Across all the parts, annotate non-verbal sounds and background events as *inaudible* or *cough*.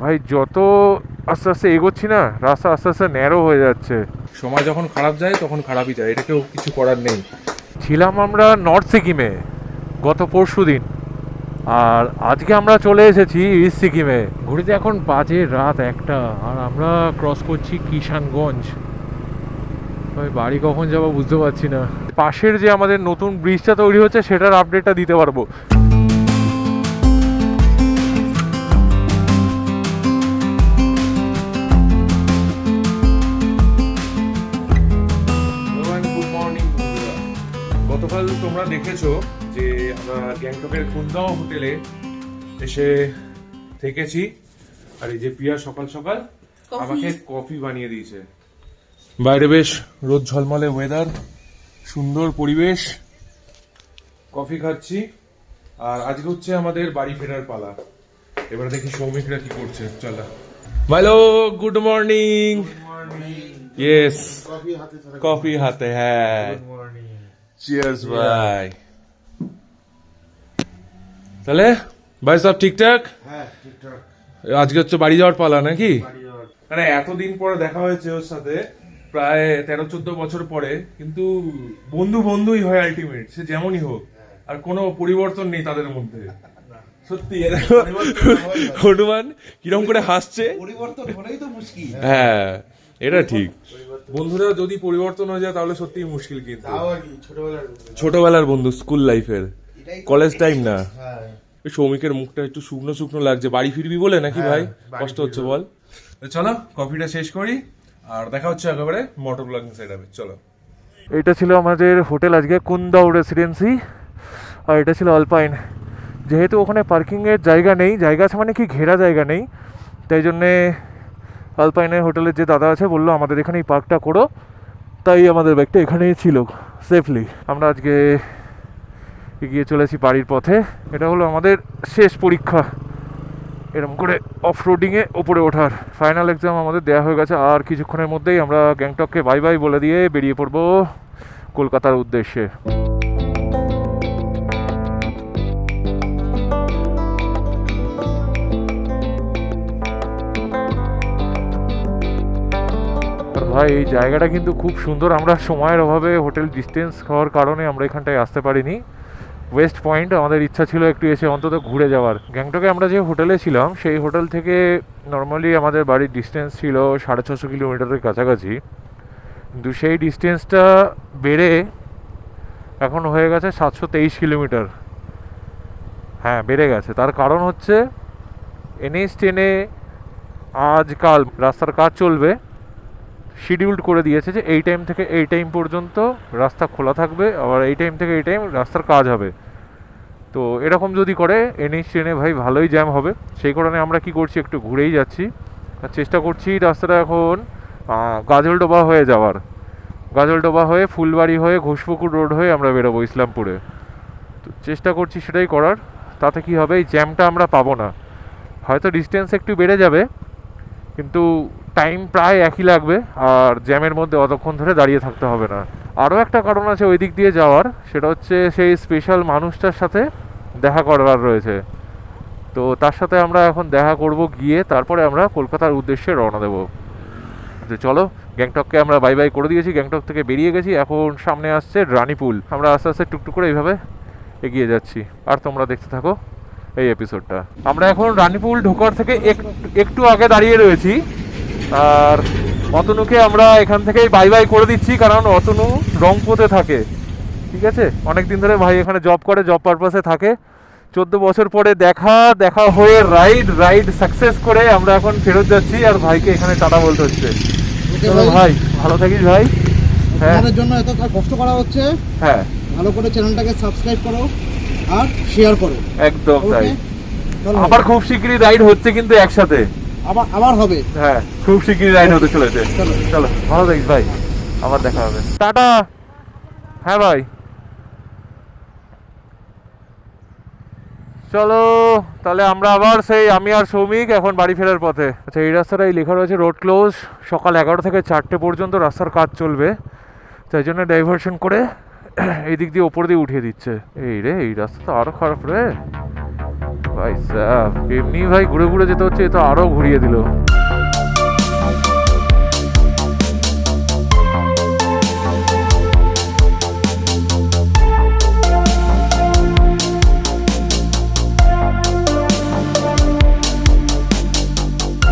ভাই যত আস্তে আস্তে এগোচ্ছি না রাস্তা আস্তে আস্তে ন্যারো হয়ে যাচ্ছে। সময় যখন খারাপ যায় তখন খারাপই যায়। এটাকেও কিছু করার নেই। ছিলাম আমরা নর্থ সিকিমে গত পরশু দিন। আর আজকে আমরা চলে এসেছি ইস্ট সিকিমে ঘুরিতে এখন বাজে রাত একটা আর আমরা ক্রস করছি কিষানগঞ্জ। ভাই বাড়ি কখন যাব বুঝতে পারছি না। পাশের যে আমাদের নতুন ব্রিজটা তৈরি হচ্ছে সেটার আপডেটটা দিতে পারব। গতকাল তোমরা দেখেছ যে আমরা গ্যাংটকের খুনগাঁও হোটেলে এসে থেকেছি। আর এই যে পিয়া সকাল সকাল আমাকে কফি বানিয়ে দিয়েছে। বাইরে বেশ রোদ ঝলমলে ওয়েদার সুন্দর পরিবেশ। কফি খাচ্ছি। আর আজকে হচ্ছে আমাদের বাড়ি ফেরার পালা। এবার দেখি সৌমিকরা কি করছে। চলো। ভালো গুড মর্নিং ইয়েস কফি হাতে হ্যাঁ। চিয়ার্স ভাই। তাহলে ভাই সব ঠিকঠাক? হ্যাঁ ঠিকঠাক। আজকে হচ্ছে বাড়ি যাওয়ার পালা নাকি? মানে এতদিন পরে দেখা হয়েছে ওর সাথে প্রায় তেরো চোদ্দ বছর পরে কিন্তু বন্ধু বন্ধুই হয় আলটিমেট সে যেমনই হোক। আর কোনো পরিবর্তন নেই তাদের মধ্যে। সত্যি *laughs* হনুমান কিরম করে হাসছে? পরিবর্তন হলেই তো মুশকিল। হ্যাঁ। এটা ঠিক। বন্ধুরা যদি পরিবর্তন হয়ে যায় তাহলে সত্যি মুশকিল কিন্তু। ছোটবেলার বন্ধু। স্কুল লাইফের কলেজ টাইম না। হ্যাঁ। এই সৌমিকের মুখটা একটু শুকনো শুকনো লাগছে। বাড়ি ফিরবি বলে নাকি ভাই? কষ্ট হচ্ছে বল। চলো কফিটা শেষ করি। আর দেখা হচ্ছে একেবারে মোটর ব্লগিং সাইড হবে চলো। এটা ছিল আমাদের হোটেল আজকে কুন্দাউ রেসিডেন্সি আর এটা ছিল আলপাইন যেহেতু ওখানে পার্কিংয়ের জায়গা নেই জায়গা আছে মানে কি ঘেরা জায়গা নেই। তাই জন্যে আলপাইনের হোটেলের যে দাদা আছে বলল, আমাদের এখানেই পার্কটা করো। তাই আমাদের ব্যাগটা এখানেই ছিল সেফলি আমরা আজকে এগিয়ে চলেছি বাড়ির পথে। এটা হলো আমাদের শেষ পরীক্ষা। এরকম করে অফ রোডিংয়ে ওপরে ওঠার। ফাইনাল এক্সাম আমাদের দেওয়া হয়ে গেছে। আর কিছুক্ষণের মধ্যেই আমরা গ্যাংটককে বাই বাই বলে দিয়ে বেরিয়ে পড়ব কলকাতার উদ্দেশ্যে। ভাই, এই জায়গাটা কিন্তু খুব সুন্দর। আমরা সময়ের অভাবে হোটেল ডিস্টেন্স হওয়ার কারণে আমরা এখানটায় আসতে পারিনি। ওয়েস্ট পয়েন্ট, আমাদের ইচ্ছা ছিল একটু এসে অন্তত ঘুরে যাওয়ার। গ্যাংটকে আমরা যে হোটেলে ছিলাম, সেই হোটেল থেকে নর্মালি আমাদের বাড়ির ডিস্টেন্স ছিল সাড়ে ছশো কিলোমিটারের কাছাকাছি। কিন্তু সেই ডিস্টেন্সটা বেড়ে এখন হয়ে গেছে সাতশো তেইশ কিলোমিটার। হ্যাঁ বেড়ে গেছে। তার কারণ হচ্ছে এনএইচ টেনে আজকাল রাস্তার কাজ চলবে। শিডিউল্ড করে দিয়েছে যে এই টাইম থেকে এই টাইম পর্যন্ত রাস্তা খোলা থাকবে, আবার এই টাইম থেকে এই টাইম রাস্তার কাজ হবে। তো এরকম যদি করে এনএইচ ট্রেনে ভাই ভালোই জ্যাম হবে। সেই কারণে আমরা কি করছি, একটু ঘুরেই যাচ্ছি। আর চেষ্টা করছি রাস্তাটা এখন গাজলডোবা হয়ে যাওয়ার। গাজলডোবা হয়ে, ফুলবাড়ি হয়ে, ঘোষপুকুর রোড হয়ে আমরা বেরোবো ইসলামপুরে। তো চেষ্টা করছি সেটাই করার। তাতে কি হবে, এই জ্যামটা আমরা পাবো না। হয়তো ডিস্টেন্স একটু বেড়ে যাবে, কিন্তু টাইম প্রায় একই লাগবে, আর জ্যামের মধ্যে অতক্ষণ ধরে দাঁড়িয়ে থাকতে হবে না। আরও একটা কারণ আছে ওই দিক দিয়ে যাওয়ার, সেটা হচ্ছে সেই স্পেশাল মানুষটার সাথে দেখা করবার রয়েছে। তো তার সাথে আমরা এখন দেখা করব গিয়ে, তারপরে আমরা কলকাতার উদ্দেশ্যে রওনা দেবো। তো চলো, গ্যাংটককে আমরা বাই বাই করে দিয়েছি। গ্যাংটক থেকে বেরিয়ে গেছি, এখন সামনে আসছে রানীপুল। আমরা আস্তে আস্তে টুকটুক করে এইভাবে এগিয়ে যাচ্ছি। আর তোমরা দেখতে থাকো এই এপিসোডটা আমরা এখন রানীপুল ঢোকার থেকে এক- একটু আগে দাঁড়িয়ে রয়েছি। আর অতনুকে আমরা এখান থেকেই বাই বাই করে দিচ্ছি কারণ অতনু রংপুতে থাকে ঠিক আছে? অনেক দিন ধরে ভাই এখানে জব করে জব পারপাসে থাকে। চোদ্দ বছর পরে দেখা দেখা হয়ে রাইড রাইড সাকসেস করে আমরা এখন ফেরত যাচ্ছি আর ভাইকে এখানে টাটা বলতে হচ্ছে। চলো ভাই। ভালো থাকিস ভাই। হ্যাঁ। জন্য এত কষ্ট করা হচ্ছে। হ্যাঁ। ভালো করে চ্যানেলটাকে সাবস্ক্রাইব করো আর শেয়ার করো। একদম তাই। আবার খুব শিগগিরই রাইড হচ্ছে কিন্তু একসাথে। আবার আবার হবে। হ্যাঁ খুব শিগগিরই রাইড হতে চলেছে। চলো। চলো ভালো থাকিস ভাই। আবার দেখা হবে। টাটা। হ্যাঁ ভাই। চলো তাহলে আমরা আবার সেই আমি আর সৌমিক এখন বাড়ি ফেরার পথে। আচ্ছা এই রাস্তাটাই লেখা রয়েছে রোড ক্লোজ সকাল এগারো থেকে চারটে পর্যন্ত রাস্তার কাজ চলবে। তাই জন্য ডাইভারশন করে *clears throat* এই দিক দিয়ে ওপর দিয়ে উঠিয়ে দিচ্ছে। এই রে এই রাস্তা তো আরও খারাপ রে। ভাই সাব এমনি ভাই ঘুরে ঘুরে যেতে হচ্ছে, এ তো আরও ঘুরিয়ে দিল।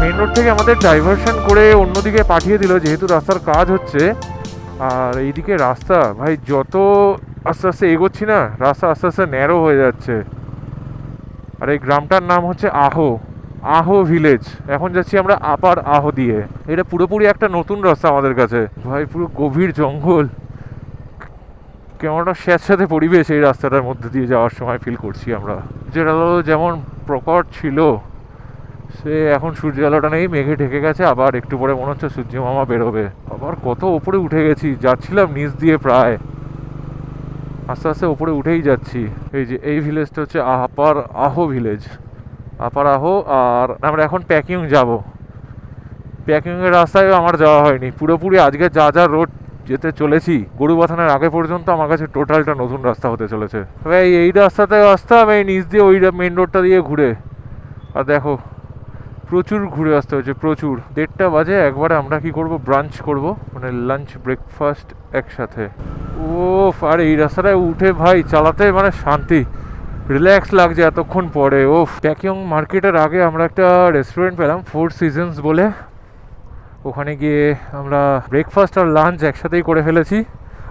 মেন রোড থেকে আমাদের ডাইভারশন করে অন্যদিকে পাঠিয়ে দিল, যেহেতু রাস্তার কাজ হচ্ছে। আর এইদিকে রাস্তা, ভাই যত আস্তে আস্তে এগোচ্ছি না, রাস্তা আস্তে আস্তে ন্যারো হয়ে যাচ্ছে। আর এই গ্রামটার নাম হচ্ছে আহো আহো ভিলেজ এখন যাচ্ছি আমরা আপার আহো দিয়ে। এটা পুরোপুরি একটা নতুন রাস্তা আমাদের কাছে। ভাই, পুরো গভীর জঙ্গল। কেমন একটা স্যাঁতস্যাঁতে পরিবেশ এই রাস্তাটার মধ্যে দিয়ে যাওয়ার সময় ফিল করছি আমরা। যেটা যেমন প্রকট ছিল, সে এখন সূর্য আলোটা নেই, মেঘে ঢেকে গেছে, আবার একটু পরে মনে হচ্ছে সূর্য মামা বেরোবে। আবার কত ওপরে উঠে গেছি, যাচ্ছিলাম নিচ দিয়ে প্রায়। আস্তে আস্তে ওপরে উঠেই যাচ্ছি। এই যে, এই ভিলেজটা হচ্ছে আপার আহো ভিলেজ আপার আহো আর আমরা এখন প্যাকিং যাব। প্যাকিংয়ের রাস্তায় আমার যাওয়া হয়নি। পুরোপুরি আজকে যা যা রোড যেতে চলেছি গরু বাথানের আগে পর্যন্ত আমার কাছে টোটালটা নতুন রাস্তা হতে চলেছে। তবে এই রাস্তাতে আসতাম, এই নিচ দিয়ে ওই মেন রোডটা দিয়ে ঘুরে। আর দেখো প্রচুর ঘুরে আসতে হয়েছে, প্রচুর। দেড়টা বাজে, একবারে আমরা কি করব? ব্রাঞ্চ করব মানে লাঞ্চ ব্রেকফাস্ট একসাথে। ও আর এই রাস্তাটায় উঠে ভাই, চালাতে মানে শান্তি। রিল্যাক্স লাগছে এতক্ষণ পরে ও প্যাকিং মার্কেটের আগে আমরা একটা রেস্টুরেন্ট পেলাম ফোর সিজনস বলে। ওখানে গিয়ে আমরা ব্রেকফাস্ট আর লাঞ্চ একসাথেই করে ফেলেছি।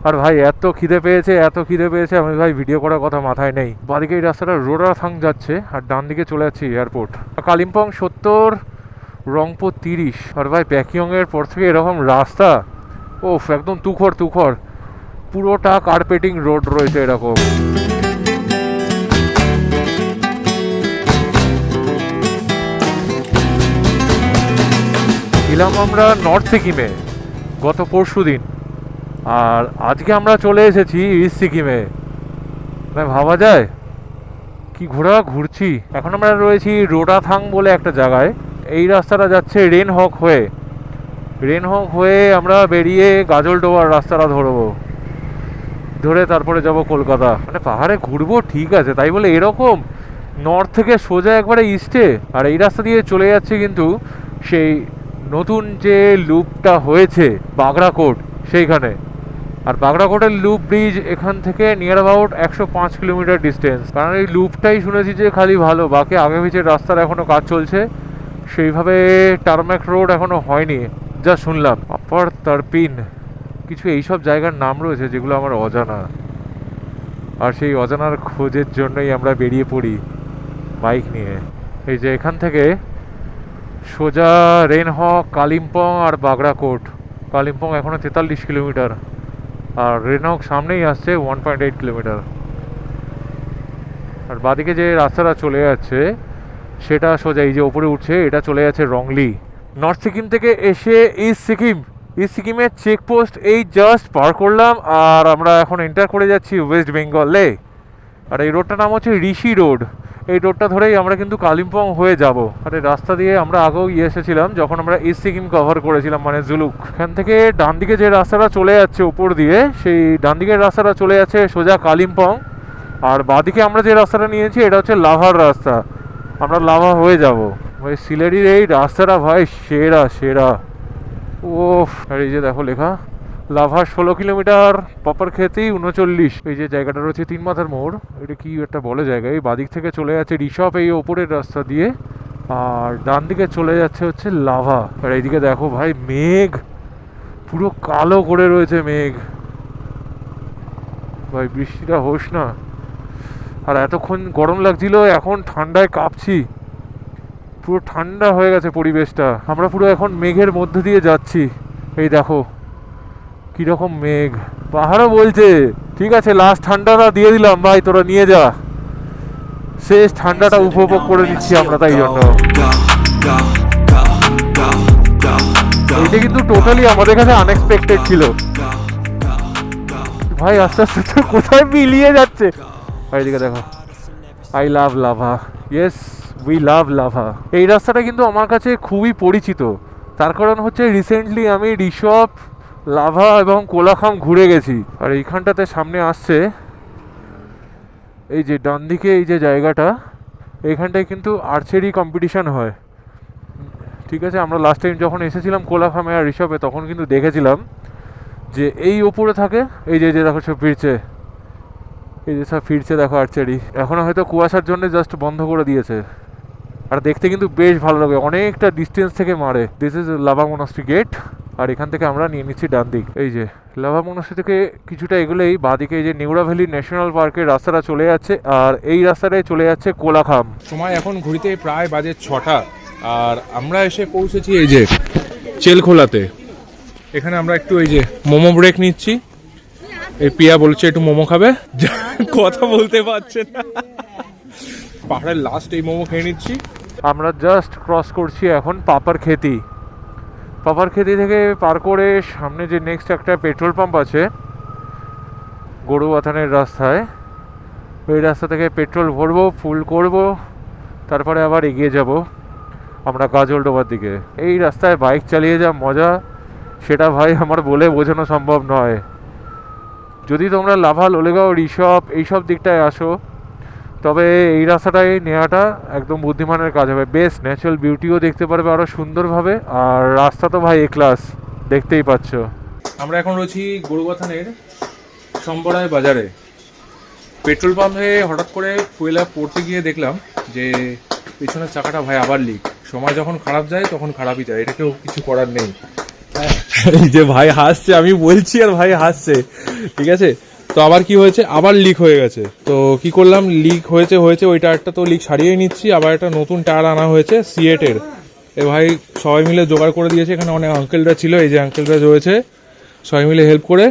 আর ভাই, এত খিদে পেয়েছে, এত খিদে পেয়েছে, আমি ভাই ভিডিও করার কথা মাথায় নেই। বাদিকে এই রাস্তাটা রোডাথাং যাচ্ছে, আর ডান দিকে চলে যাচ্ছে এয়ারপোর্ট কালিম্পং সত্তর, রংপুর তিরিশ। আর ভাই প্যাকিংয়ের পর থেকে এরকম রাস্তা ওফ একদম তুখর তুখর। পুরোটা কার্পেটিং রোড রয়েছে এরকম। ছিলাম আমরা নর্থ সিকিমে গত পরশু দিন আর আজকে আমরা চলে এসেছি ইস্ট সিকিমে। মানে ভাবা যায়? কি ঘোরা, ঘুরছি। এখন আমরা রয়েছি রোডাথাং বলে একটা জায়গায়। এই রাস্তাটা যাচ্ছে রেনহক হয়ে। রেনহক হয়ে আমরা বেরিয়ে গাজলডোবার রাস্তাটা ধরবো। ধরে তারপরে যাব কলকাতা। মানে পাহাড়ে ঘুরবো ঠিক আছে, তাই বলে এরকম নর্থ থেকে সোজা একবারে ইস্টে। আর এই রাস্তা দিয়ে চলে যাচ্ছে কিন্তু সেই নতুন যে লুপটা হয়েছে বাগড়াকোট সেইখানে। আর বাগড়াকোটের লুপ ব্রিজ এখান থেকে নিয়ার অ্যাবাউট একশো পাঁচ কিলোমিটার ডিস্টেন্স কারণ এই লুপটাই শুনেছি যে খালি ভালো, বাকি আগে পিছিয়ে রাস্তার এখনও কাজ চলছে। সেইভাবে টার্ম্যাক রোড এখনও হয়নি। যা শুনলাম আপার তারপিন কিছু এইসব জায়গার নাম রয়েছে যেগুলো আমার অজানা। আর সেই অজানার খোঁজের জন্যই আমরা বেরিয়ে পড়ি বাইক নিয়ে। এই যে এখান থেকে সোজা রেনহক কালিম্পং আর বাগড়াকোট কালিম্পং এখনও তেতাল্লিশ কিলোমিটার। আর রেনহক সামনেই আসছে ওয়ান পয়েন্ট এইট কিলোমিটার আর বাদিকে যে রাস্তাটা চলে যাচ্ছে, সেটা সোজা এই যে ওপরে উঠছে, এটা চলে যাচ্ছে রংলি। নর্থ সিকিম থেকে এসে ইস্ট সিকিম। ইস্ট সিকিমের চেকপোস্ট এই জাস্ট পার করলাম, আর আমরা এখন এন্টার করে যাচ্ছি ওয়েস্ট বেঙ্গলে আর এই রোডটার নাম হচ্ছে ঋষি রোড এই রোডটা ধরেই আমরা কিন্তু কালিম্পং হয়ে যাব। আর এই রাস্তা দিয়ে আমরা আগেও ইয়ে এসেছিলাম, যখন আমরা ইস্ট সিকিম কভার করেছিলাম মানে জুলুক এখান থেকে ডান দিকে যে রাস্তাটা চলে যাচ্ছে উপর দিয়ে, সেই ডান দিকের রাস্তাটা চলে যাচ্ছে সোজা কালিম্পং। আর বাদিকে আমরা যে রাস্তাটা নিয়েছি, এটা হচ্ছে লাভার রাস্তা। আমরা লাভা হয়ে যাব। ভাই সিলেটির এই রাস্তাটা ভাই সেরা সেরা। ও আর এই যে দেখো লেখা লাভার ষোলো কিলোমিটার, পপার খেতেই উনচল্লিশ। এই যে জায়গাটা রয়েছে তিন মাথার মোড়, এটা কি একটা বলে জায়গা? এই বাদিক থেকে চলে যাচ্ছে রিসপ, এই ওপরের রাস্তা দিয়ে। আর ডান দিকে চলে যাচ্ছে হচ্ছে লাভা। আর এইদিকে দেখো ভাই, মেঘ। পুরো কালো করে রয়েছে মেঘ। ভাই, বৃষ্টিটা হোস না। আর এতক্ষণ গরম লাগছিল, এখন ঠান্ডায় কাঁপছি। পুরো ঠান্ডা হয়ে গেছে পরিবেশটা। আমরা পুরো এখন মেঘের মধ্যে দিয়ে যাচ্ছি। এই দেখো কীরকম মেঘ? পাহাড়ও বলছে। ঠিক আছে লাস্ট ঠান্ডাটা দিয়ে দিলাম, ভাই, তোরা নিয়ে যা। শেষ ঠান্ডাটা উপভোগ করে নিচ্ছি আমরা, তাই জন্য। এটা কিন্তু টোটালি আমাদের কাছে আনএক্সপেক্টেড ছিল। ভাই, আস্তে আস্তে কোথায় মিলিয়ে যাচ্ছে? ভাই, এদিকে দেখো। I love Lava yes we love Lava এই রাস্তাটা কিন্তু আমার কাছে খুবই পরিচিত। তার কারণ হচ্ছে রিসেন্টলি আমি রিসপ লাভা এবং কোলাখাম ঘুরে গেছি। আর এইখানটাতে সামনে আসছে এই যে ডান দিকে এই যে জায়গাটা, এইখানটায় কিন্তু আর্চারি কম্পিটিশান হয়। ঠিক আছে, আমরা লাস্ট টাইম যখন এসেছিলাম কোলাখামে আর ঋষভে তখন কিন্তু দেখেছিলাম যে এই ওপরে থাকে, এই যে যে দেখো সব ফিরছে। এই যে সব ফিরছে, দেখো আর্চারি এখনও হয়তো কুয়াশার জন্য জাস্ট বন্ধ করে দিয়েছে। আর দেখতে কিন্তু বেশ ভালো লাগে, অনেকটা ডিস্টেন্স থেকে মারে। This is Lava monastery gate আর এখান থেকে আমরা নিয়ে নিচ্ছি ডান দিক। এই যে লাভা মনাস্ট্রি থেকে কিছুটা এগুলোই বাঁদিকে এই যে নিউরা ভ্যালি ন্যাশনাল পার্কের রাস্তাটা চলে যাচ্ছে আর এই রাস্তাটায় চলে যাচ্ছে কোলাখাম। সময় এখন ঘুরিতে প্রায় বাজে ছটা আর আমরা এসে পৌঁছেছি এই যে চেলখোলাতে। এখানে আমরা একটু এই যে মোমো ব্রেক নিচ্ছি। এই পিয়া বলছে একটু মোমো খাবে? *laughs* কথা বলতে পারছে না। পাহাড়ের লাস্ট এই মোমো খেয়ে নিচ্ছি। আমরা জাস্ট ক্রস করছি এখন পাপার খেতি। পাপার খেতি থেকে পার করে সামনে যে নেক্সট একটা পেট্রোল পাম্প আছে গরুবাথানের রাস্তায়, ওই রাস্তা থেকে পেট্রোল ভরবো ফুল করব, তারপরে আবার এগিয়ে যাব আমরা গাজলডোবার দিকে। এই রাস্তায় বাইক চালিয়ে যা, মজা, সেটা ভাই আমার বলে বোঝানো সম্ভব নয়। যদি তোমরা লাভা, লোলেগাঁও, ঋষভ, এইসব দিকটায় আসো তবে এই রাস্তাটাই নেওয়াটা একদম বুদ্ধিমানের কাজ হবে। বেশ ন্যাচারাল বিউটিও দেখতে পারবে আরও সুন্দরভাবে। আর রাস্তা তো ভাই এ ক্লাস দেখতেই পাচ্ছ। আমরা এখন রয়েছি গরুবাথানের সম্বরায় বাজারে। পেট্রোল পাম্পে হঠাৎ করে ফুয়েলা পড়তে গিয়ে দেখলাম যে পেছনের চাকাটা ভাই আবার লিক সময় যখন খারাপ যায়, তখন খারাপই যায়। এটা কেউ কিছু করার নেই। এই যে ভাই হাসছে, আমি বলছি আর ভাই হাসছে। ঠিক আছে? তো আবার কি হয়েছে? আবার লিক হয়ে গেছে। তো কি করলাম? লিক হয়েছে হয়েছে ওই টায়ারটা তো লিক সারিয়ে নিচ্ছি। আবার একটা নতুন টায়ার আনা হয়েছে সিয়েটের এ ভাই সবাই মিলে জোগাড় করে দিয়েছে। এখানে অনেক আঙ্কেলরা ছিল, এই যে আঙ্কেলরা রয়েছে, সবাই মিলে হেল্প করে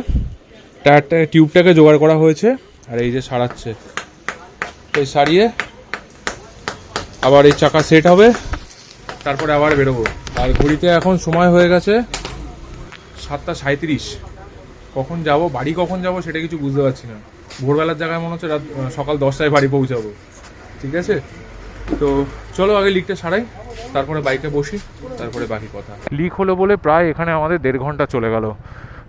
টায়ারটা টিউবটাকে জোগাড় করা হয়েছে। আর এই যে সারাচ্ছে। এই সারিয়ে আবার এই চাকা সেট হবে। তারপরে আবার বেরোবো। আর ঘড়িতে এখন সময় হয়ে গেছে সাতটা সাঁত্রিশ কখন যাব, বাড়ি কখন যাব সেটা কিছু বুঝতে পারছি না। ভোরবেলার জায়গায় মনে হচ্ছে রাত সকাল দশটায় বাড়ি পৌঁছাবো। ঠিক আছে? তো চলো আগে লিকটা সারাই, তারপরে বাইকে বসি, তারপরে বাকি কথা। লিক হলো বলে প্রায় এখানে আমাদের দেড় ঘণ্টা চলে গেল।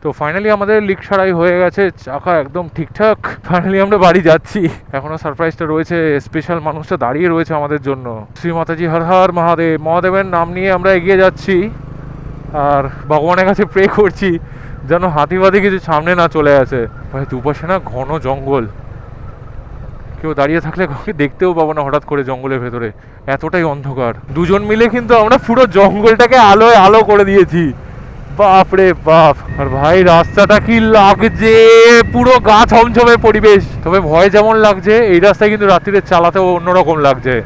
তো ফাইনালি আমাদের লিক সারাই হয়ে গেছে, চাকা একদম ঠিকঠাক। ফাইনালি আমরা বাড়ি যাচ্ছি। এখনও সারপ্রাইজটা রয়েছে স্পেশাল মানুষটা দাঁড়িয়ে রয়েছে আমাদের জন্য। শ্রী মাতাজি হর হর মহাদেব, মহাদেবের নাম নিয়ে আমরা এগিয়ে যাচ্ছি। আর ভগবানের কাছে প্রে করছি। যেন হাতি হাতিবাদি কিছু সামনে না চলে আসে। ভাই দুপাশে না ঘন জঙ্গল। কেউ দাঁড়িয়ে থাকলে কাউকে দেখতেও পাবো না হঠাৎ করে জঙ্গলের ভেতরে। এতটাই অন্ধকার। দুজন মিলে কিন্তু আমরা পুরো জঙ্গলটাকে আলোয় আলো করে দিয়েছি। বাপ রে বাপ। আর ভাই, রাস্তাটা কি লাগছে? পুরো গা ছমছমে পরিবেশ। তবে ভয় যেমন লাগছে, এই রাস্তায় কিন্তু রাত্রিতে চালাতেও অন্যরকম লাগছে।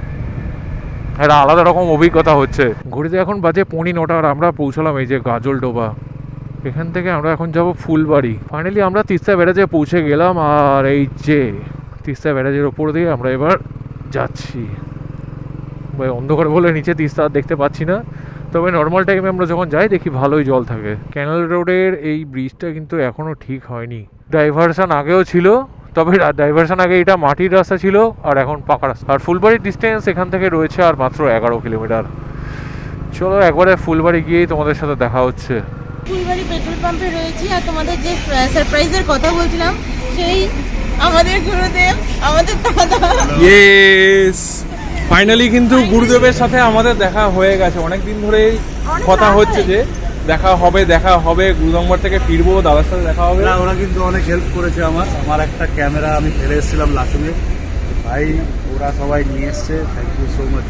একটা আলাদা রকম অভিজ্ঞতা হচ্ছে। ঘড়িতে এখন বাজে পনি নটা আর আমরা পৌঁছালাম এই যে গাজল ডোবা। এখান থেকে আমরা এখন যাব ফুলবাড়ি। ফাইনালি আমরা তিস্তা ব্যারাজে পৌঁছে গেলাম, আর এই যে তিস্তা ব্যারাজের ওপর দিয়ে আমরা এবার যাচ্ছি। ভাই, অন্ধকার বলে নিচে তিস্তা দেখতে পাচ্ছি না। তবে নর্মাল টাইমে আমরা যখন যাই, দেখি ভালোই জল থাকে। ক্যানেল রোডের এই ব্রিজটা কিন্তু এখনও ঠিক হয়নি। ডাইভারশন আগেও ছিল, তবে ডাইভারশন আগে এটা মাটির রাস্তা ছিল, আর এখন পাকা রাস্তা। আর ফুলবাড়ির ডিস্টেন্স এখান থেকে রয়েছে আর মাত্র এগারো কিলোমিটার চলো একবারে ফুলবাড়ি গিয়েই তোমাদের সাথে দেখা হচ্ছে। ফুলবাড়ি পাম্পে রয়েছি আর তোমাদের যে সারপ্রাইজের কথা বলছিলাম সেই আমাদের গুরুদেব আমাদের দাদা। ইয়েস ফাইনালি কিন্তু গুরুদেবের সাথে আমাদের দেখা হয়ে গেছে। অনেক দিন ধরেই অনেক কথা হচ্ছে যে দেখা হবে দেখা হবে গুরুদম্বর থেকে ফিরবো দাদার সাথে দেখা হবে। না ওরা কিন্তু অনেক হেল্প করেছে আমার। আমার একটা ক্যামেরা আমি ফেলে এসেছিলাম লাচুঙে ভাই ওরা সবাই নিয়ে এসছে। থ্যাংক ইউ সো মাচ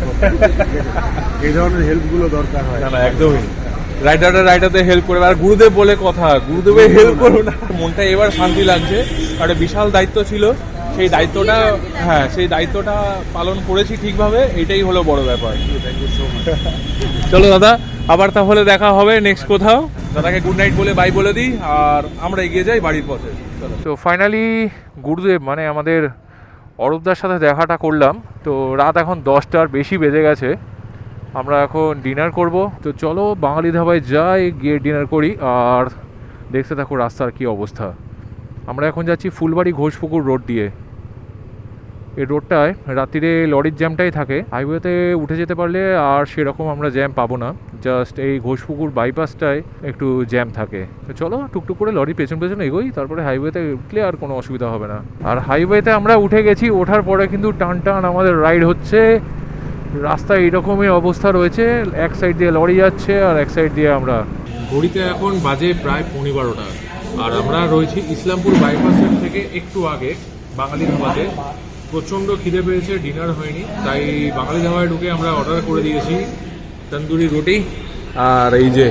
এই ধরনের হেল্পগুলো দরকার হয়। না একদমই। রাইডাররা রাইডারদের হেল্প করবে। আর গুরুদেব বলে কথা গুরুদেবের হেল্প করো না। মনটা এবার শান্তি লাগছে। আর একটা বিশাল দায়িত্ব ছিল। সেই দায়িত্বটা হ্যাঁ সেই দায়িত্বটা পালন করেছি ঠিকভাবে। এটাই হলো বড় ব্যাপার। চলো দাদা আবার তাহলে দেখা হবে নেক্সট কোথাও। দাদাকে গুড নাইট বলে বাই বলে দিই। আর আমরা এগিয়ে যাই বাড়ির পথে। তো ফাইনালি গুরুদেব মানে আমাদের অরূপদার সাথে দেখাটা করলাম। তো রাত এখন দশটার বেশি বেজে গেছে। আমরা এখন ডিনার করব। তো চলো, বাঙালি ধাবায় যাই, গিয়ে ডিনার করি, আর দেখতে থাকো রাস্তার কি অবস্থা। আমরা এখন যাচ্ছি ফুলবাড়ি ঘোষপুকুর রোড দিয়ে। এই রোডটায় রাত্রিরে লরির জ্যামটাই থাকে। হাইওয়েতে উঠে যেতে পারলে আর সেরকম আমরা জ্যাম পাবো না। জাস্ট এই ঘোষপুকুর বাইপাসটায় একটু জ্যাম থাকে। তো চলো, টুকটুক করে লরি পেছন পেছন এগোই, তারপরে হাইওয়েতে উঠলে আর কোনো অসুবিধা হবে না। আর হাইওয়েতে আমরা উঠে গেছি, ওঠার পরে কিন্তু টান টান আমাদের রাইড হচ্ছে। রাস্তা এইরকমই অবস্থা রয়েছে এক সাইড দিয়ে লরি যাচ্ছে আর এক সাইড দিয়ে আমরা। ঘড়িতে এখন বাজে প্রায় পৌনে বারোটা। আর আমরা রয়েছি ইসলামপুর বাইপাসের থেকে একটু আগে বাঙালি ধাবাতে। প্রচণ্ড খিদে পেয়েছে ডিনার হয়নি তাই বাঙালি ধাবায় ঢুকে আমরা অর্ডার করে দিয়েছি তন্দুরি রুটি আর এই যে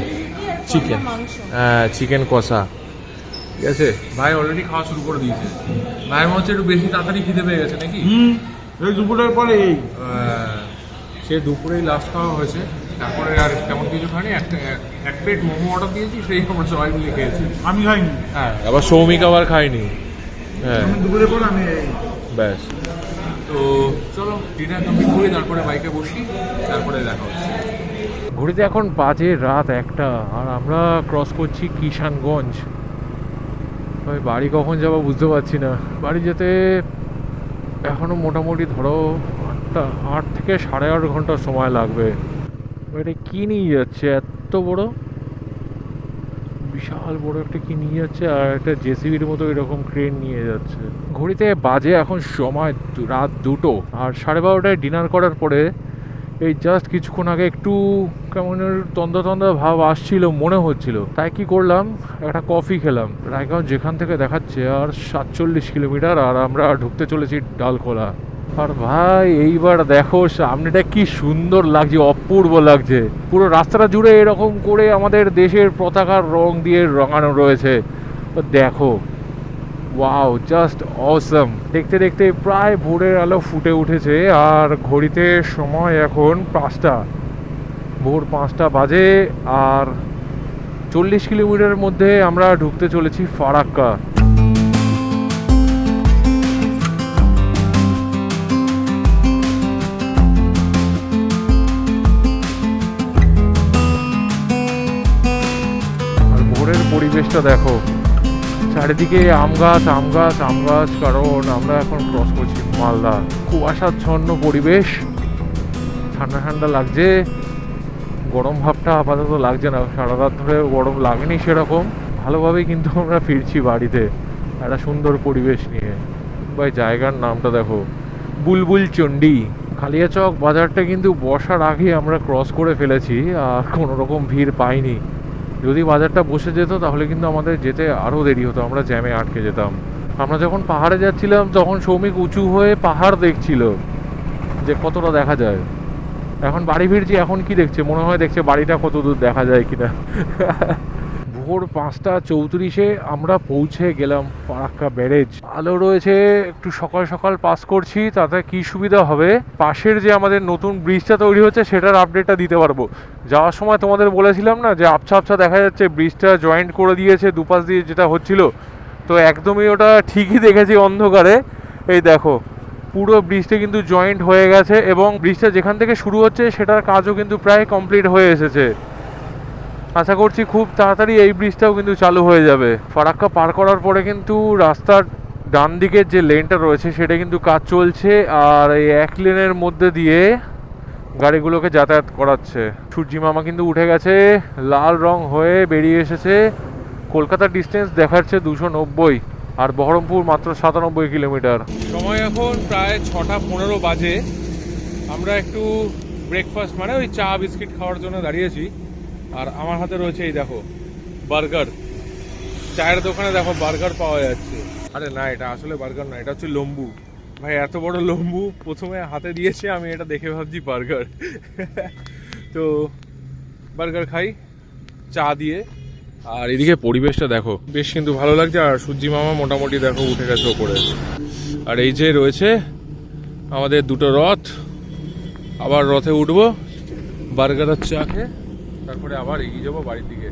চিকেন হ্যাঁ চিকেন কষা। ঠিক আছে? ভাই অলরেডি খাওয়া শুরু করে দিয়েছে। ভাইয়ের মনে হচ্ছে একটু বেশি তাড়াতাড়ি খিদে পেয়ে গেছে নাকি? হুম দুপুরের পরে এই। আহ, সে দুপুরেই লাস্ট খাওয়া হয়েছে। তারপরে আর তেমন কিছু খাইনি একটা এক প্লেট মোমো অর্ডার দিয়েছি সেই আমরা সবাই মিলে খেয়েছি। আমি খাইনি। হ্যাঁ আবার সৌমিক আবার খাইনি হ্যাঁ। আমি দুপুরের পর আমি এই ব্যাস। তো চলো ডিনার কমপ্লিট করি তারপরে বাইকে বসি তারপরে দেখা হচ্ছে। ঘড়িতে এখন বাজে রাত একটা আর আমরা ক্রস করছি কিষানগঞ্জ। ওই বাড়ি কখন যাব বুঝতে পারছি না। বাড়ি যেতে এখনও মোটামুটি ধরো আটটা আট থেকে সাড়ে আট ঘণ্টা সময় লাগবে। এটা কী নিয়ে যাচ্ছে? এত বড়? বিশাল বড় একটা কি নিয়ে যাচ্ছে? আর একটা জেসিবির মতো এরকম ক্রেন নিয়ে যাচ্ছে। ঘড়িতে বাজে এখন সময় রাত দুটো। আর সাড়ে বারোটায় ডিনার করার পরে এই জাস্ট কিছুক্ষণ আগে একটু কেমন তন্দা তন্দা ভাব আসছিল, মনে হচ্ছিল। তাই কি করলাম? একটা কফি খেলাম। রায়গঞ্জ যেখান থেকে দেখাচ্ছে আর সাতচল্লিশ কিলোমিটার আর আমরা ঢুকতে চলেছি ডালখোলা। আর ভাই, এইবার দেখো, সামনেটা কি সুন্দর লাগছে, অপূর্ব লাগছে। পুরো রাস্তাটা জুড়ে এরকম করে আমাদের দেশের পতাকার রং দিয়ে রঙানো রয়েছে। দেখো ওয়াও জাস্ট অসম দেখতে দেখতে প্রায় ভোরের আলো ফুটে উঠেছে, আর ঘড়িতে সময় এখন পাঁচটা। ভোর পাঁচটা বাজে, আর চল্লিশ কিলোমিটারের মধ্যে আমরা ঢুকতে চলেছি ফারাক্কা। পরিবেশটা দেখো। চারিদিকে আম গাছ আম গাছ আম গাছ, কারণ আমরা এখন ক্রস করছি মালদা। কুয়াশাচ্ছন্ন পরিবেশ। ঠান্ডা ঠান্ডা লাগছে। গরম ভাবটা আপাতত লাগছে না। সারা রাত ধরে গরম লাগেনি সেরকম। ভালোভাবেই কিন্তু আমরা ফিরছি বাড়িতে একটা সুন্দর পরিবেশ নিয়ে। ভাই, জায়গার নামটা দেখো। বুলবুল চণ্ডী। কালিয়াচক বাজারটা কিন্তু বসার আগে আমরা ক্রস করে ফেলেছি আর কোনো রকম ভিড় পাইনি। যদি বাজারটা বসে যেত, তাহলে কিন্তু আমাদের যেতে আরও দেরি হতো, আমরা জ্যামে আটকে যেতাম। আমরা যখন পাহাড়ে যাচ্ছিলাম, তখন শ্রমিক উঁচু হয়ে পাহাড় দেখছিল, যে কতটা দেখা যায়। এখন বাড়ি ফিরছি, এখন কি দেখছে? মনে হয় দেখছে বাড়িটা কত দূর দেখা যায় কিনা। ভোর পাঁচটা চৌত্রিশে আমরা পৌঁছে গেলাম ফারাক্কা ব্যারেজ। আলো রয়েছে, একটু সকাল সকাল পাস করছি, তাতে কি সুবিধা হবে? পাশের যে আমাদের নতুন ব্রিজটা তৈরি হচ্ছে, সেটার আপডেটটা দিতে পারব। যাওয়ার সময় তোমাদের বলেছিলাম না যে আবছা আবছা দেখা যাচ্ছে ব্রিজটা জয়েন্ট করে দিয়েছে, দুপাশ দিয়ে যেটা হচ্ছিল। তো একদমই ওটা ঠিকই দেখেছি অন্ধকারে। এই দেখো, পুরো ব্রিজটা কিন্তু জয়েন্ট হয়ে গেছে এবং ব্রিজটা যেখান থেকে শুরু হচ্ছে, সেটার কাজও কিন্তু প্রায় কমপ্লিট হয়ে এসেছে। আশা করছি খুব তাড়াতাড়ি এই ব্রিজটাও কিন্তু চালু হয়ে যাবে। ফারাক্কা পার করার পরে কিন্তু রাস্তার ডান দিকের যে লেনটা রয়েছে, সেটা কিন্তু কাজ চলছে আর এই এক লেনের মধ্যে দিয়ে গাড়িগুলোকে যাতায়াত করাচ্ছে। সূর্যি মামা কিন্তু উঠে গেছে, লাল রং হয়ে বেরিয়ে এসেছে। কলকাতার ডিস্টেন্স দেখাচ্ছে দুশো নব্বই আর বহরমপুর মাত্র সাতানব্বই কিলোমিটার। সময় এখন প্রায় ছটা পনেরো বাজে। আমরা একটু ব্রেকফাস্ট মানে ওই চা, বিস্কিট খাওয়ার জন্য দাঁড়িয়েছি। আর আমার হাতে রয়েছে এই দেখো, বার্গার। চায়ের দোকানে দেখো বার্গার পাওয়া যাচ্ছে। আরে না, এটা আসলে বার্গার না এটা হচ্ছে লম্বু। ভাই, এত বড় লম্বু, প্রথমে হাতে দিয়েছে, আমি এটা দেখে ভাবছি বার্গার। তো, বার্গার খাই, চা দিয়ে। আর এদিকে পরিবেশটা দেখো, বেশ কিন্তু ভালো লাগছে, আর সূর্যি মামা মোটামুটি দেখো উঠে গেছে ওপরে। আর এই যে রয়েছে আমাদের দুটো রথ, আবার রথে উঠবো বার্গারের চা খেয়ে। তারপরে আবার এগিয়ে যাব বাড়ির দিকে।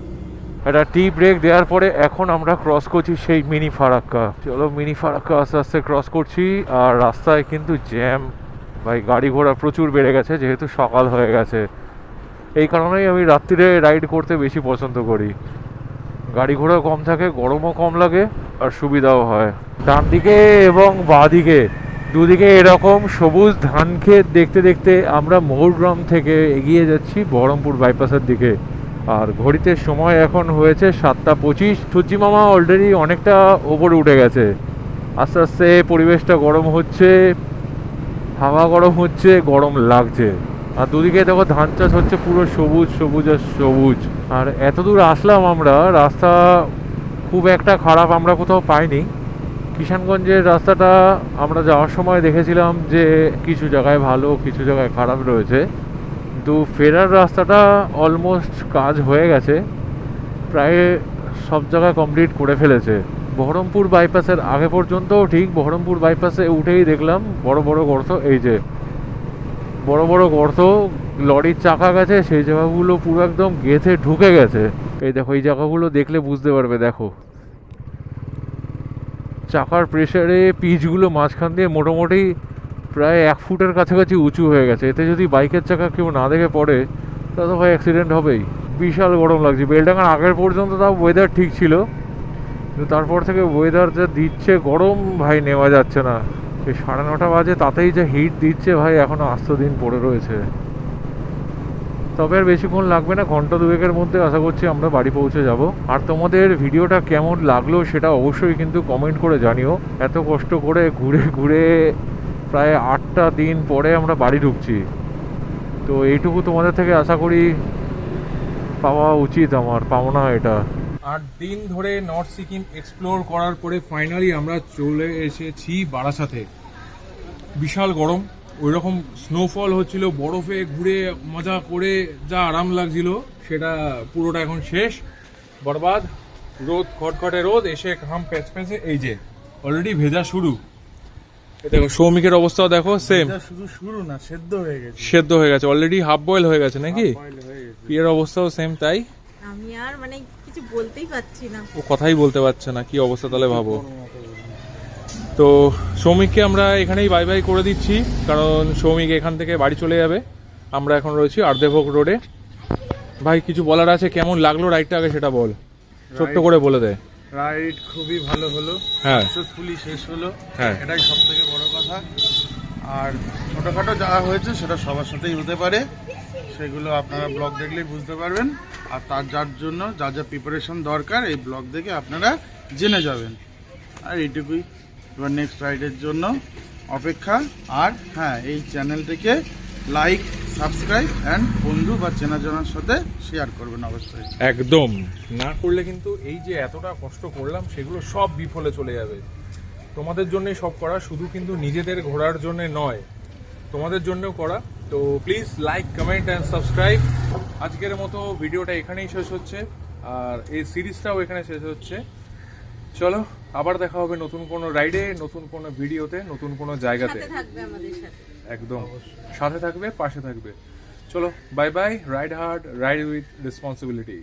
একটা টি ব্রেক দেওয়ার পরে এখন আমরা ক্রস করছি সেই মিনি ফারাক্কা। চলো মিনি ফারাক্কা আস্তে আস্তে ক্রস করছি আর রাস্তায় কিন্তু জ্যাম ভাই, গাড়ি ঘোড়া প্রচুর বেড়ে গেছে, যেহেতু সকাল হয়ে গেছে। এই কারণেই আমি রাত্রিরে রাইড করতে বেশি পছন্দ করি। গাড়ি ঘোড়া কম থাকে, গরমও কম লাগে আর সুবিধাও হয়। ডান দিকে এবং বাঁ দিকে দুদিকে এরকম সবুজ ধান ক্ষেত দেখতে দেখতে আমরা মৌরগ্রাম থেকে এগিয়ে যাচ্ছি, বহরমপুর বাইপাসের দিকে। আর ঘড়িতে সময় এখন হয়েছে সাতটা পঁচিশ। সূর্যি মামা অলরেডি অনেকটা ওপরে উঠে গেছে। আস্তে আস্তে পরিবেশটা গরম হচ্ছে, হাওয়া গরম হচ্ছে, গরম লাগছে। আর দুদিকে দেখো ধান চাষ হচ্ছে পুরো সবুজ সবুজ আর সবুজ। আর এত দূর আসলাম আমরা, রাস্তা খুব একটা খারাপ আমরা কোথাও পাইনি। কিষানগঞ্জের রাস্তাটা আমরা যাওয়ার সময় দেখেছিলাম যে কিছু জায়গায় ভালো, কিছু জায়গায় খারাপ রয়েছে। কিন্তু ফেরার রাস্তাটা অলমোস্ট কাজ হয়ে গেছে। প্রায় সব জায়গায় কমপ্লিট করে ফেলেছে। বহরমপুর বাইপাসের আগে পর্যন্তও ঠিক, বহরমপুর বাইপাসে উঠেই দেখলাম বড় বড় গর্ত, এই যে বড় বড় গর্ত, লরির চাকা গেছে, সেই জায়গাগুলো পুরো একদম গেথে ঢুকে গেছে। এই দেখো, এই জায়গাগুলো দেখলে বুঝতে পারবে, দেখো। চাকার প্রেশারে পিচগুলো মাঝখান দিয়ে মোটামুটি প্রায় এক ফুটের কাছাকাছি উঁচু হয়ে গেছে। এতে যদি বাইকের চাকা কেউ না দেখে পড়ে, তাহলে ভাই অ্যাক্সিডেন্ট হবেই। বিশাল গরম লাগছে। বেলডাঙ্গার আগের পর্যন্ত তাও ওয়েদার ঠিক ছিল। কিন্তু তারপর থেকে ওয়েদার যা দিচ্ছে, গরম ভাই নেওয়া যাচ্ছে না। এই সাড়ে নটা বাজে তাতেই যে হিট দিচ্ছে ভাই, এখনও আস্ত দিন পড়ে রয়েছে। তবে আর বেশিক্ষণ লাগবে না, ঘণ্টা দুয়েকের মধ্যে আশা করছি আমরা বাড়ি পৌঁছে যাব। আর তোমাদের ভিডিওটা কেমন লাগল সেটা অবশ্যই কিন্তু কমেন্ট করে জানিও। এত কষ্ট করে ঘুরে ঘুরে প্রায় আটটা দিন পরে আমরা বাড়ি ঢুকছি। তো এইটুকু তোমাদের থেকে আশা করি পাওয়া উচিত আমার, পাওনা এটা। আট দিন ধরে নর্থ সিকিম এক্সপ্লোর করার পরে ফাইনালি আমরা চলে এসেছি বারাসাতে। বিশাল গরম। ওই রকম স্নোফল হচ্ছিল বরফে ঘুরে মজা করে যা আরাম লাগছিল সেটা পুরোটা এখন শেষ। বরবাদ রোদ খটখটে রোদ এসে ঘাম প্যাচ প্যাচে এই যে অলরেডি ভেজা শুরু। এই দেখো সৌমিকের অবস্থাও দেখো সেম শুধু শুরু না সেদ্ধ হয়ে গেছে। সেদ্ধ হয়ে গেছে অলরেডি হাফ বয়েল হয়ে গেছে নাকি? বয়েল পিয়ের অবস্থাও সেম তাই। আমি আর মানে কিছু বলতেই পারছি না। ও কথাই বলতে পারছে না কি অবস্থা তাহলে ভাবো। তো সৌমিককে আমরা এখানেই বাই বাই করে দিচ্ছি কারণ সৌমিক এখান থেকে বাড়ি চলে যাবে। আমরা এখন রয়েছি আর্দেভোগ রোডে। ভাই কিছু বলার আছে? কেমন লাগল রাইডটা আগে সেটা বল। ছোট্ট করে বলে দে। রাইড খুবই ভালো হলো। হ্যাঁ। সাকসেসফুলি শেষ হলো। হ্যাঁ। এটাই সব থেকে বড় কথা। আর ছোটোখাটো যা হয়েছে সেটা সবার সাথেই হতে পারে। সেগুলো আপনারা ব্লগ দেখলেই বুঝতে পারবেন। আর তার যার জন্য যা যা প্রিপারেশন দরকার এই ব্লগ দেখে আপনারা জেনে যাবেন। আর এইটুকুই। এবার নেক্সট রাইডের জন্য অপেক্ষা। আর হ্যাঁ এই চ্যানেলটিকে লাইক সাবস্ক্রাইব অ্যান্ড বন্ধু বা চেনাজনার সাথে শেয়ার করবেন অবশ্যই। একদম। না করলে কিন্তু এই যে এতটা কষ্ট করলাম, সেগুলো সব বিফলে চলে যাবে। তোমাদের জন্যই সব করা, শুধু কিন্তু নিজেদের ঘোরার জন্য নয়। তোমাদের জন্যও করা। তো please like comment and subscribe আজকের মতো ভিডিওটা এখানেই শেষ হচ্ছে। আর এই সিরিজটাও এখানে শেষ হচ্ছে। চলো। আবার দেখা হবে নতুন কোনো রাইডে নতুন কোনো ভিডিওতে নতুন কোনো জায়গাতে। একদম। সাথে থাকবে পাশে থাকবে। চলো bye bye ride hard ride with responsibility